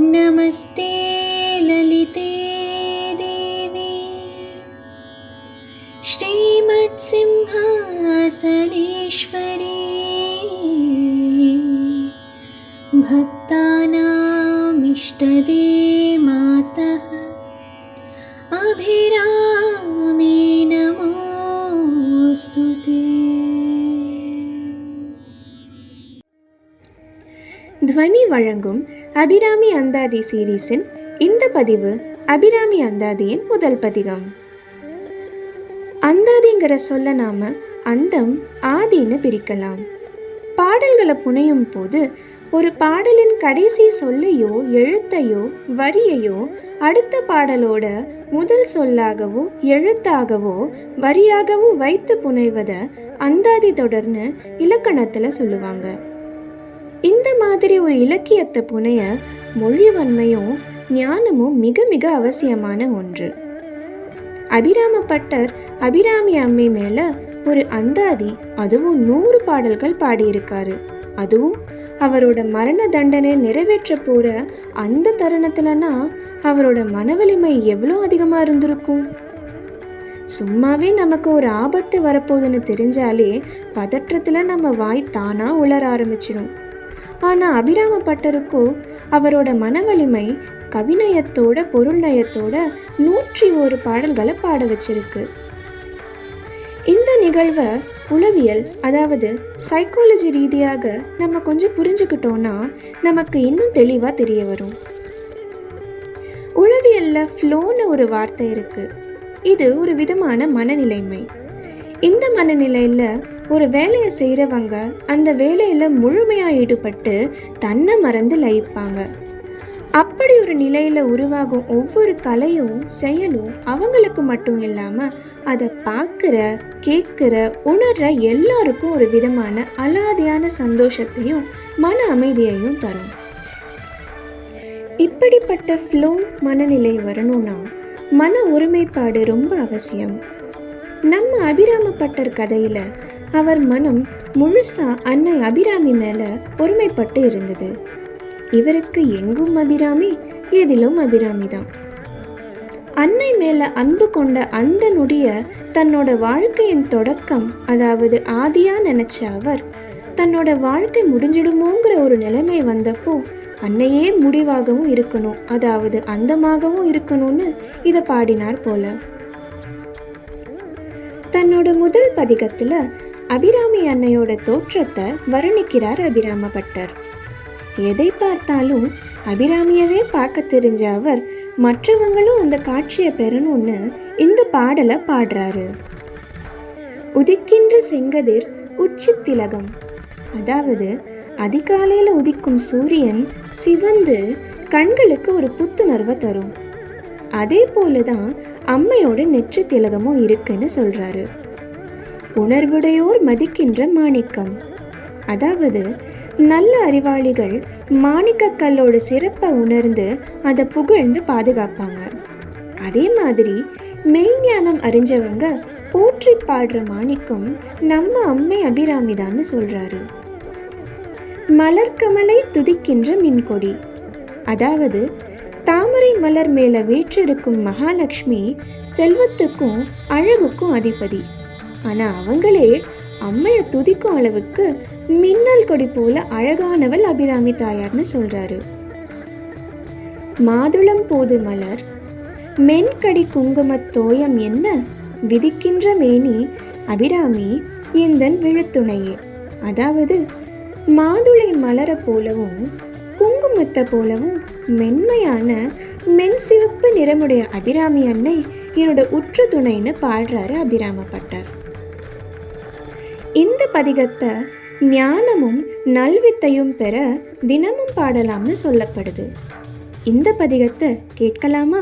नमस्ते ललिते देवी। श्रीमत्सिंहासनेश्वरी। भक्तानामिष्टदे मातः अभिरामे नमोऽस्तु ते। துவனி வழங்கும் அபிராமி அந்தாதி சீரீஸின் இந்த பதிவு அபிராமி அந்தாதியின் முதல் பதிகம் அந்தாதிங்கிற சொல்ல நாம அந்தம் ஆதின்னு பிரிக்கலாம் பாடல்களை புனையும் போது ஒரு பாடலின் கடைசி சொல்லையோ எழுத்தையோ வரியையோ அடுத்த பாடலோட முதல் சொல்லாகவோ எழுத்தாகவோ வரியாகவோ வைத்து புனைவதை அந்தாதி தொடர்னு இலக்கணத்தில் சொல்லுவாங்க இந்த மாதிரி ஒரு இலக்கியத்தை புனைய மொழி வன்மையும் ஞானமும் மிக மிக அவசியமான ஒன்று. அபிராம பட்டர் அபிராமி அம்மை மேல ஒரு அந்தாதி அதுவும் நூறு பாடல்கள் பாடியிருக்காரு. அதுவும் அவரோட மரண தண்டனை நிறைவேற்ற போற அந்த தருணத்துலனா அவரோட மனவலிமை எவ்வளோ அதிகமாக இருந்திருக்கும்? சும்மாவே நமக்கு ஒரு ஆபத்து வரப்போகுதுன்னு தெரிஞ்சாலே பதற்றத்தில் நம்ம வாய் தானா உளர ஆரம்பிச்சிடும் ஆனால் அபிராம பட்டருக்கோ அவரோட மனவலிமை கவிநயத்தோட பொருள் நயத்தோட நூற்றி ஒரு பாடல்களை பாட வச்சிருக்கு. இந்த நிகழ்வை உளவியல் அதாவது சைக்காலஜி ரீதியாக நம்ம கொஞ்சம் புரிஞ்சுக்கிட்டோன்னா நமக்கு இன்னும் தெளிவாக தெரிய வரும். உளவியலில் ஃப்ளோன்னு ஒரு வார்த்தை இருக்குது இது ஒரு விதமான மனநிலைமை. இந்த மனநிலையில் ஒரு வேலையை செய்கிறவங்க அந்த வேலையில் முழுமையாக ஈடுபட்டு தன்னை மறந்து லயிப்பாங்க. அப்படி ஒரு நிலையில் உருவாகும் ஒவ்வொரு கலையும் செயலும் அவங்களுக்கு மட்டும் இல்லாமல் அதை பார்க்குற கேட்குற உணர்ற எல்லாருக்கும் ஒரு விதமான அலாதியான சந்தோஷத்தையும் மன அமைதியையும் தரும். இப்படிப்பட்ட ஃப்ளோ மனநிலை வரணும்னா மன ஒருமைப்பாடு ரொம்ப அவசியம். நம்ம அபிராம பட்டர் கதையில அவர் மனம் முழுசா அன்னை அபிராமி மேல ஒருமைப்பட்டு இருந்தது. இவருக்கு எங்கும் அபிராமி எதிலும் அபிராமி தான். அன்னை மேல அன்பு கொண்ட அந்த நொடிய தன்னோட வாழ்க்கையின் தொடக்கம் அதாவது ஆதியா நினைச்ச அவர் தன்னோட வாழ்க்கை முடிஞ்சிடுமோங்கிற ஒரு நிலைமை வந்தப்போ அன்னையே முடிவாகவும் இருக்கணும் அதாவது அந்தமாகவும் இருக்கணும்னு இதை பாடினார் போல. தன்னோட முதல் பதிகத்தில் அபிராமி அன்னையோட தோற்றத்தை வர்ணிக்கிறார் அபிராம பட்டர். எதை பார்த்தாலும் அபிராமியவே பார்க்க தெரிஞ்ச அவர் மற்றவங்களும் அந்த காட்சியை பெறணும்னு இந்த பாடலை பாடுறாரு. உதிக்கின்ற செங்கதிர் உச்சி திலகம். அதாவது அதிகாலையில் உதிக்கும் சூரியன் சிவந்து கண்களுக்கு ஒரு புத்துணர்வை தரும். அதே போல தான் அம்மையோட நெற்றி திலகமும் இருக்குன்னு சொல்கிறாரு உணர்வுடையோர் மதிக்கின்ற மாணிக்கம். அதாவது நல்ல அறிவாளிகள் மாணிக்கக்கல்லோட சிறப்பை உணர்ந்து அதை புகழ்ந்து பாதுகாப்பாங்க. அதே மாதிரி மெய்ஞானம் அறிஞ்சவங்க போற்றி பாடுற மாணிக்கம் நம்ம அம்மை அபிராமிதான்னு சொல்றாரு. மலர்கமலை துதிக்கின்ற மின்கொடி. அதாவது தாமரை மலர் மேல வீற்றிருக்கும் மகாலட்சுமி செல்வத்துக்கும் அழகுக்கும் அதிபதி. ஆனா அவங்களே அம்மைய துதிக்கும் அளவுக்கு மின்னல் கொடி போல அழகானவள் அபிராமி தாயார்னு சொல்றாரு. மாதுளம் போது மலர் மென்கடி குங்குமத் தோயம் என்ன விதிக்கின்ற மேனி அபிராமி எந்தன் விழுத்துணையே. அதாவது மாதுளை மலர போலவும் குங்குமத்தை போலவும் மென்மையான மென் சிவப்பு நிறமுடைய அபிராமி அன்னை என்னோட உற்று துணைன்னு பாடுறாரு அபிராம பட்டர் இந்த பதிகத்தை ஞானமும் நல்வித்தையும் பெற தினமும் பாடலாம்னு சொல்லப்படுது. இந்த பதிகத்தை கேட்கலாமா?